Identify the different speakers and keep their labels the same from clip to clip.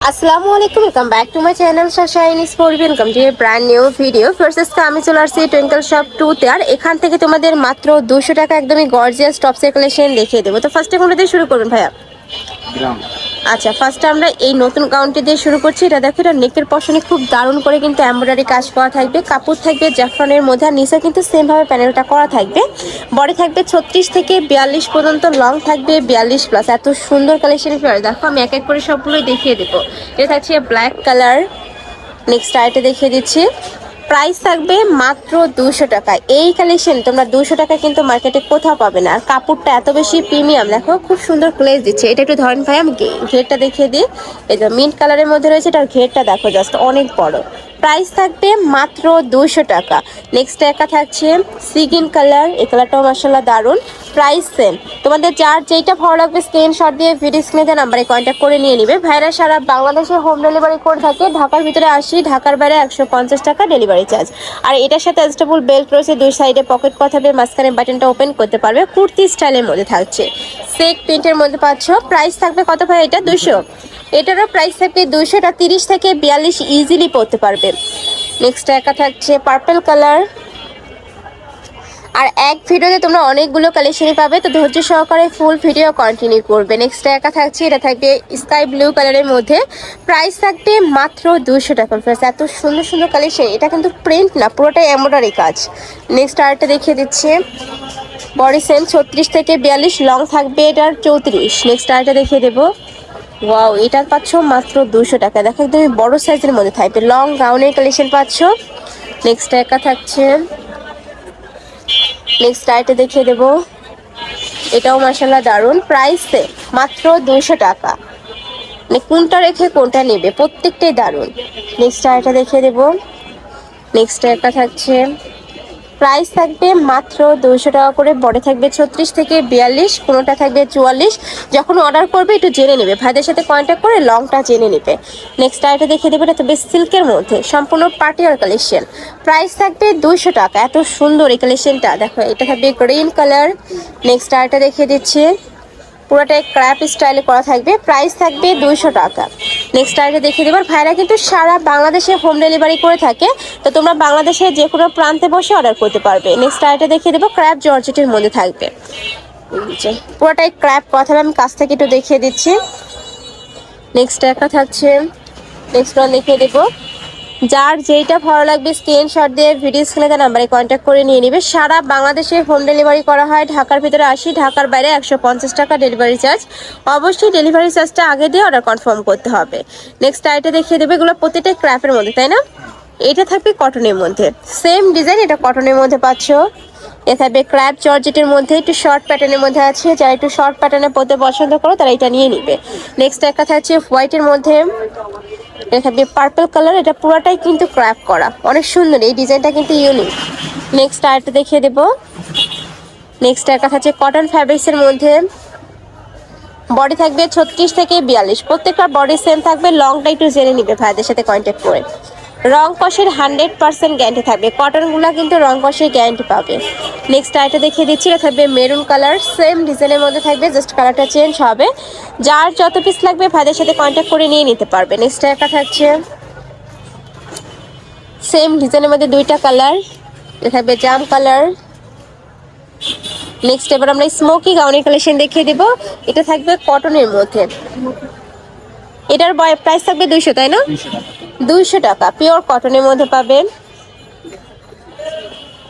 Speaker 1: আসসালামু আলাইকুম welcome back to my channel শাশাইন sport welcome to a brand new video first আমি চলে আসছি টুইঙ্কল শপ টুতে আর এখান থেকে তোমাদের মাত্র দুশো টাকা একদমই গর্জিয়াস টপসের কালেকশন দেখিয়ে দেবো। তো ফার্স্টে কোনটা দিয়ে শুরু করবেন ভাইয়া? আচ্ছা ফার্স্টে আমরা এই নতুন গাউনটি দিয়ে শুরু করছি। এটা দেখো, এটা নেকের পশনে খুব দারুণ করে কিন্তু এমব্রয়ডারি কাজ করা থাকবে। কাপড় থাকবে জাফরানের মধ্যে, আর নিচে কিন্তু সেমভাবে প্যানেলটা করা থাকবে। বডি থাকবে ছত্রিশ থেকে বিয়াল্লিশ পর্যন্ত লং থাকবে বিয়াল্লিশ প্লাস এত সুন্দর কালেকশন দেখো, আমি এক এক করে সবগুলোই দেখিয়ে দেবো। এটা থাকছে ব্ল্যাক কালার নেক্সট আইটে দেখিয়ে দিচ্ছি। প্রাইস থাকবে মাত্র দুশো টাকা। এই কালেকশন তোমরা দুশো টাকা কিন্তু মার্কেটে কোথাও পাবে না। আর কাপড়টা এত বেশি প্রিমিয়াম দেখো, খুব সুন্দর ক্লেজ দিচ্ছে। এটা একটু ধরেন ভাই, আমি ঘেরটা দেখিয়ে দিই। এই মিন্ট কালারের মধ্যে রয়েছে এটা ঘেরটা দেখো জাস্ট অনেক বড়। প্রাইস থাকবে মাত্র দুশো টাকা। নেক্সট একা থাকছে সিগিন কালার এই কালারটাও মার্শাল্লাহ দারুণ। প্রাইস সেম তোমাদের যার যেইটা ভালো লাগবে স্ক্রিনশট দিয়ে ভিডিও স্ক্রিনে নাম্বারে কন্ট্যাক্ট করে নিয়ে নিবে। ভাইরা সারা বাংলাদেশে হোম ডেলিভারি করে থাকে। ঢাকার ভিতরে আসি, ঢাকার বাইরে একশো পঞ্চাশ টাকা ডেলিভারি চার্জ আর এটার সাথে অ্যাডজাস্টেবল বেল্ট রয়েছে, দুই সাইডে পকেট করা থাকবে মাঝখানে বাটনটা ওপেন করতে পারবে। কুর্তি স্টাইলের মধ্যে থাকছে। সেক প্রিন্টের মধ্যে পাচ্ছ। প্রাইস থাকবে কত ভাই এটা? দুশো এটারও প্রাইস থাকবে দুশোটা তিরিশ থেকে বিয়াল্লিশ ইজিলি পড়তে পারবে। নেক্সট একা থাকছে পার্পল কালার আর এক ভিডিওতে তোমরা অনেকগুলো কালেকশনই পাবে, তো ধৈর্য সহকারে ফুল ভিডিও কন্টিনিউ করবে। নেক্সট একা থাকছে, এটা থাকবে স্কাই ব্লু কালারের মধ্যে। প্রাইস থাকবে মাত্র দুশো টাকা। ফ্রেন্ডস এত সুন্দর সুন্দর কালেকশন এটা কিন্তু প্রিন্ট না, পুরোটাই এমব্রয়ডারি কাজ। নেক্সট আরেকটা দেখিয়ে দিচ্ছে। বডি সেম ছত্রিশ থেকে বিয়াল্লিশ লং থাকবে এটার চৌত্রিশ। নেক্সট আরেকটা দেখিয়ে দেবো। ওয়াও এটা পাচ্ছ মাত্র দুশো টাকা। দেখো একদমই বড় সাইজের মধ্যে থাকবে লং গাউনের কালেকশন পাচ্ছ। নেক্সট একা থাকছে। নেক্সট আইটে দেখিয়ে দেবো। এটাও মাসাল্লাহ দারুণ। প্রাইসে মাত্র দুশো টাকা। মানে কোনটা রেখে কোনটা নেবে? প্রত্যেকটাই দারুণ। নেক্সট আইটা দেখিয়ে দেবো। নেক্সট একটা থাকছে। প্রাইস থাকবে মাত্র দুশো টাকা করে বড়ে থাকবে ছত্রিশ থেকে বিয়াল্লিশ, কোনোটা থাকবে চুয়াল্লিশ। যখন অর্ডার করবে, একটু জেনে নেবে। ভাইদের সাথে কন্ট্যাক্ট করে লংটা জেনে নেবে। নেক্সট আইটা দেখে দেবে, এটা তবে সিল্কের মধ্যে। সম্পূর্ণ পার্টি আর কালেকশন প্রাইস থাকবে দুশো টাকা। এত সুন্দর এই কালেকশনটা দেখো, এটা থাকবে গ্রিন কালার নেক্সট আইটা দেখিয়ে দিচ্ছি। পুরোটাই ক্র্যাপ স্টাইলে করা থাকবে। প্রাইস থাকবে দুইশো টাকা। নেক্সট আইটে দেখিয়ে দেবার ভাইরা কিন্তু সারা বাংলাদেশে হোম ডেলিভারি করে থাকে। তো তোমরা বাংলাদেশের যে কোনো প্রান্তে বসে অর্ডার করতে পারবে। নেক্সট আইটে দেখিয়ে দেবো, ক্র্যাপ জর্জেটের মধ্যে থাকবে। পুরোটাই ক্র্যাপ করা থাকবে আমি কাছ থেকে একটু দেখিয়ে দিচ্ছি। নেক্সট একটা থাকছে। নেক্সট ওয়ান দেখিয়ে দেবো। যার যেইটা ভালো লাগবে স্ক্রিনশট দিয়ে ভিডিও স্ক্রিনে নাম্বারে কন্ট্যাক্ট করে নিয়ে নিবে। সারা বাংলাদেশে হোম ডেলিভারি করা হয়। ঢাকার ভিতরে আসি, ঢাকার বাইরে একশো পঞ্চাশ টাকা ডেলিভারি চার্জ অবশ্যই ডেলিভারি চার্জটা আগে দিয়ে অর্ডার কনফার্ম করতে হবে। নেক্সট আইটা দেখিয়ে দেবে, এগুলো প্রতিটা ক্র্যাপের মধ্যে, তাই না? এটা থাকবে কটনের মধ্যে। সেম ডিজাইন এটা কটনের মধ্যে পাচ্ছ। এ থাকবে ক্র্যাপ জর্জেটের মধ্যে, একটু শর্ট প্যাটার্নের মধ্যে আছে। যারা একটু শর্ট প্যাটার্নে পরতে পছন্দ করো, তারা এটা নিয়ে নিবে। নেক্সট একটা থাকছে হোয়াইটের মধ্যে। এটা থাকবে পার্পল কালার এটা পুরোটাই কিন্তু ক্র্যাপ করা। অনেক সুন্দর, এই ডিজাইনটা কিন্তু ইউনিক নেক্সট আরেকটা দেখিয়ে দেবো। নেক্সট একটা থাকছে কটন ফ্যাব্রিক্সের মধ্যে। বডি থাকবে ছত্রিশ থেকে বিয়াল্লিশ। প্রত্যেকটা বডি সেম থাকবে লংটা একটু জেনে নিবে ভাইদের সাথে কন্ট্যাক্ট করে। রং কষের হান্ড্রেড পার্সেন্ট গ্যারান্টি থাকবে। কটনগুলো কিন্তু রং কষের গ্যারান্টি পাবে। নেক্সট আইটা দেখিয়ে দিচ্ছি, এটা থাকবে মেরুন কালার সেম ডিজাইনের মধ্যে থাকবে জাস্ট কালারটা চেঞ্জ হবে। যার যত পিস লাগবে, ভাইদের সাথে কন্ট্যাক্ট করে নিয়ে নিতে পারবে। নেক্সট একটা থাকছে সেম ডিজাইনের মধ্যে দুইটা কালার এটা থাকবে জাম কালার নেক্সট এবার আমরা স্মোকি গাউনের কালেকশন দেখিয়ে দেবো। এটা থাকবে কটনের মধ্যে। এটার প্রাইস থাকবে দুইশো, তাই না?
Speaker 2: দুইশো টাকা।
Speaker 1: পিওর কটনের মধ্যে পাবেন।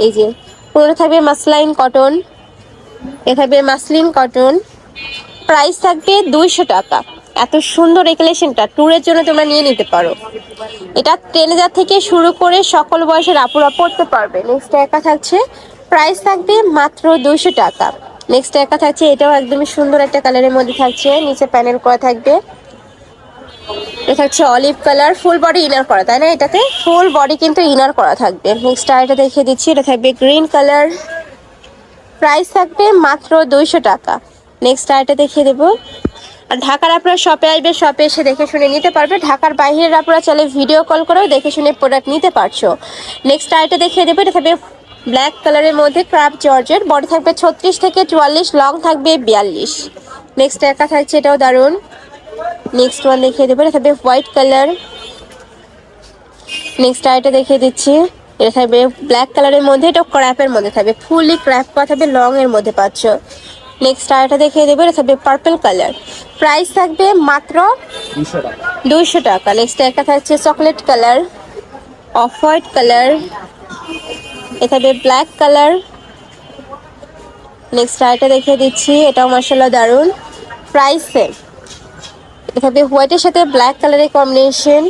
Speaker 1: এই যে পুরো থাকবে মাসলাইন কটন এ থাকবে মাসলিন কটন প্রাইস থাকবে দুইশো টাকা। এত সুন্দর এই কালেকশনটা ট্যুরের জন্য তোমরা নিয়ে নিতে পারো। এটা ট্রেনেজার থেকে শুরু করে সকল বয়সের আপুরা পড়তে পারবে। নেক্সট একা থাকছে। প্রাইস থাকবে মাত্র দুইশো টাকা। নেক্সট একা থাকছে, এটাও একদমই সুন্দর একটা কালারের মধ্যে থাকছে। নিচে প্যানেল করা থাকবে। এটা হচ্ছে olive colour, full body inner করা, তাই না এটাতে? ফুল বডি কিন্তু ইনার করা থাকবে। নেক্সট আরেকটা দেখিয়ে দিচ্ছি, এটা থাকবে গ্রিন কালার প্রাইস থাকবে মাত্র দুইশো টাকা। নেক্সট আরেকটা দেখিয়ে দেবো। আর ঢাকার আপনারা শপে আসবে শপে এসে দেখে শুনে নিতে পারবে। ঢাকার বাইরের আপনারা চাইলে ভিডিও কল করেও দেখে শুনে প্রোডাক্ট নিতে পারছ। নেক্সট আরেকটা দেখিয়ে দেবো, এটা থাকবে ব্ল্যাক কালারের মধ্যে ক্রাফট জর্জের বডি থাকবে ছত্রিশ থেকে চুয়াল্লিশ লং থাকবে বিয়াল্লিশ। নেক্সট একা থাকছে, এটাও দারুণ। নেক্সট ওয়ান দেখিয়ে দেবো। এটা থাকবে হোয়াইট কালার নেক্সট আইটা দেখিয়ে দিচ্ছি। এটা থাকবে ব্ল্যাক কালারের মধ্যে এটা ক্র্যাপের মধ্যে থাকবে। ফুলি ক্র্যাপ করা থাকবে লং এর মধ্যে পাচ্ছ। নেক্সট আইটা দেখিয়ে দেবো এটা থাকবে পার্পল কালার প্রাইস থাকবে মাত্র দুইশো টাকা। নেক্সট একটা থাকছে chocolate colour off white colour এ থাকবে ব্ল্যাক কালার নেক্সট আইটা দেখিয়ে দিচ্ছি এটাও মার্শাল্লাহ দারুণ প্রাইস সেম এটা থাকবে হোয়াইটের সাথে ব্ল্যাক কালারের কম্বিনেশন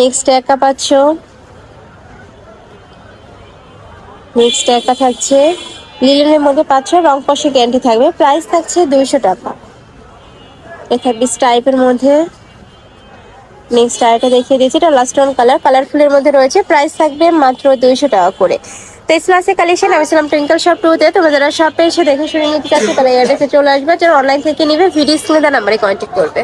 Speaker 1: নেক্সট একা পাচ্ছ। নেক্সট একা থাকছে। লিলেনের মধ্যে পাচ্ছ, রং কষে গ্যারান্টি থাকবে। প্রাইস থাকছে দুইশো টাকা। এ থাকবে স্টাইপের মধ্যে। নেক্সট আরেকটা দেখিয়ে দিয়েছি এটা লাস্ট ওয়ান কালার কালারফুলের মধ্যে রয়েছে। প্রাইস থাকবে মাত্র দুইশো টাকা করে। তো ইসলাসে কালেকশন আমি ছিলাম টুইঙ্কল শপ টুতে তোমরা যারা শপে এসে দেখে শুনে নিতে চাচ্ছ, তারা চলে আসবে। যারা অনলাইন থেকে নিবে ভিডিও স্ক্রিনে নাম্বারে কন্ট্যাক্ট করবে।